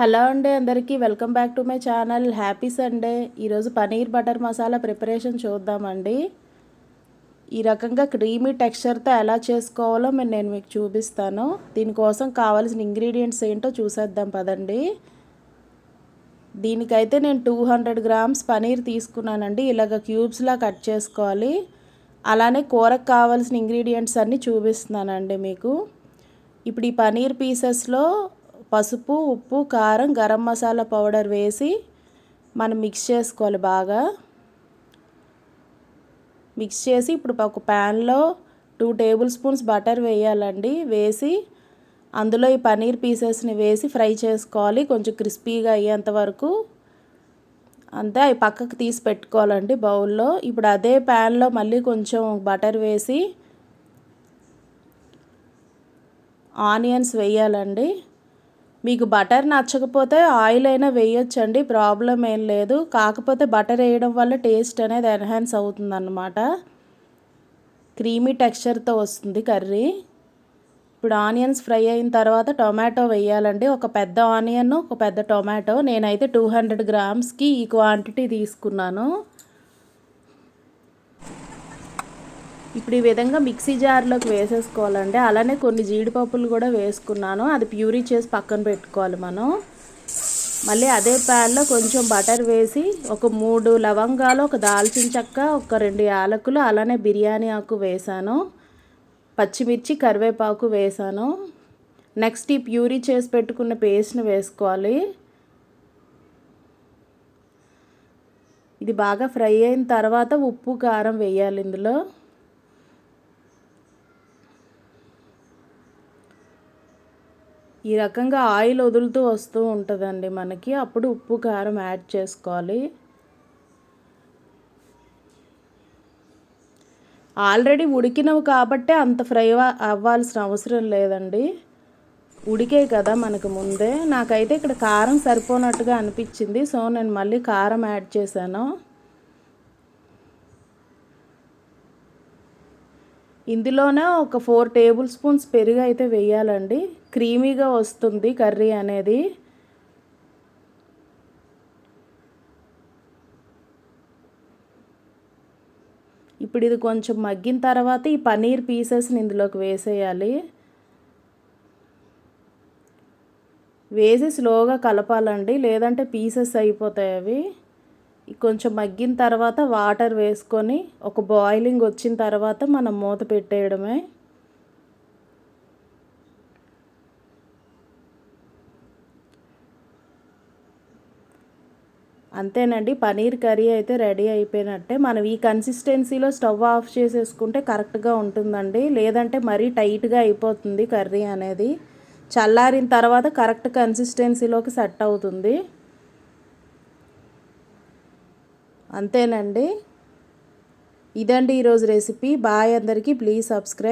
Hello అండి అందరికీ welcome back to my channel. Happy Sunday. ఈరోజు పనీర్ బటర్ మసాలా ప్రిపరేషన్ చూద్దామండి. ఈ రకంగా క్రీమీ టెక్స్చర్తో ఎలా చేసుకోవాలో నేను మీకు చూపిస్తాను. దీనికోసం కావాల్సిన ఇంగ్రీడియంట్స్ ఏంటో చూసేద్దాం పదండి. దీనికైతే నేను టూ హండ్రెడ్ గ్రామ్స్ పనీర్ తీసుకున్నానండి. ఇలాగ క్యూబ్స్లా కట్ చేసుకోవాలి. అలానే కూరకు కావాల్సిన ఇంగ్రీడియంట్స్ అన్నీ చూపిస్తున్నానండి మీకు. ఇప్పుడు ఈ పనీర్ పీసెస్లో పసుపు ఉప్పు కారం గరం మసాలా పౌడర్ వేసి మనం మిక్స్ చేసుకోవాలి బాగా. మిక్స్ చేసి ఇప్పుడు ఒక ప్యాన్లో టూ టేబుల్ స్పూన్స్ బటర్ వేయాలండి. వేసి అందులో ఈ పనీర్ పీసెస్ని వేసి ఫ్రై చేసుకోవాలి. కొంచెం క్రిస్పీగా అయ్యేంత వరకు. అంతే అవి పక్కకు తీసి పెట్టుకోవాలండి బౌల్లో. ఇప్పుడు అదే ప్యాన్లో మళ్ళీ కొంచెం బటర్ వేసి ఆనియన్స్ వేయాలండి. మీకు బటర్ నచ్చకపోతే ఆయిల్ అయినా వేయొచ్చండి ప్రాబ్లం ఏం లేదు. కాకపోతే బటర్ వేయడం వల్ల టేస్ట్ అనేది ఎన్హాన్స్ అవుతుంది అన్నమాట క్రీమీ టెక్స్చర్తో వస్తుంది కర్రీ. ఇప్పుడు ఆనియన్స్ ఫ్రై అయిన తర్వాత టొమాటో వేయాలండి. ఒక పెద్ద ఆనియన్ ఒక పెద్ద టొమాటో. నేనైతే టూ హండ్రెడ్ గ్రామ్స్కి ఈ క్వాంటిటీ తీసుకున్నాను. ఇప్పుడు ఈ విధంగా మిక్సీ జార్లోకి వేసేసుకోవాలండి అలానే కొన్ని జీడిపప్పులు కూడా వేసుకున్నాను. అది ప్యూరీ చేసి పక్కన పెట్టుకోవాలి మనం. మళ్ళీ అదే ప్యాన్లో కొంచెం బటర్ వేసి ఒక మూడు లవంగాలు ఒక దాల్చిన చెక్క ఒక రెండు యాలకులు అలానే బిర్యానీ ఆకు వేసాను. పచ్చిమిర్చి కరివేపాకు వేసాను. నెక్స్ట్ ఈ ప్యూరీ చేసి పెట్టుకున్న పేస్ట్ని వేసుకోవాలి. ఇది బాగా ఫ్రై అయిన తర్వాత ఉప్పు కారం వేయాలి ఇందులో. ఈ రకంగా ఆయిల్ వదులుతూ వస్తూ ఉంటుందండి మనకి. అప్పుడు ఉప్పు కారం యాడ్ చేసుకోవాలి. ఆల్రెడీ ఉడికినవి కాబట్టే అంత ఫ్రై అవ్వాల్సిన అవసరం లేదండి. ఉడికే కదా మనకు ముందే. నాకైతే ఇక్కడ కారం సరిపోనట్టుగా అనిపించింది. సో నేను మళ్ళీ కారం యాడ్ చేశాను. ఇందులోనే ఒక ఫోర్ టేబుల్ స్పూన్స్ పెరుగు అయితే వేయాలండి. క్రీమీగా వస్తుంది కర్రీ అనేది. ఇప్పుడు ఇది కొంచెం మగ్గిన తర్వాత ఈ పనీర్ పీసెస్ని ఇందులోకి వేసేయాలి. వేసి స్లోగా కలపాలండి. లేదంటే పీసెస్ అయిపోతాయి అవి. కొంచెం మగ్గిన తర్వాత వాటర్ వేసుకొని ఒక బాయిలింగ్ వచ్చిన తర్వాత మనం మూత పెట్టేయడమే. అంతేనండి పనీర్ కర్రీ అయితే రెడీ అయిపోయినట్టే. మనం ఈ కన్సిస్టెన్సీలో స్టవ్ ఆఫ్ చేసేసుకుంటే కరెక్ట్గా ఉంటుందండి. లేదంటే మరీ టైట్గా అయిపోతుంది కర్రీ అనేది. చల్లారిన తర్వాత కరెక్ట్ కన్సిస్టెన్సీలోకి సెట్ అవుతుంది. అంతేనండి. ఇదండి ఈరోజు రెసిపీ. బాయ్ అందరికీ ప్లీజ్ సబ్స్క్రైబ్.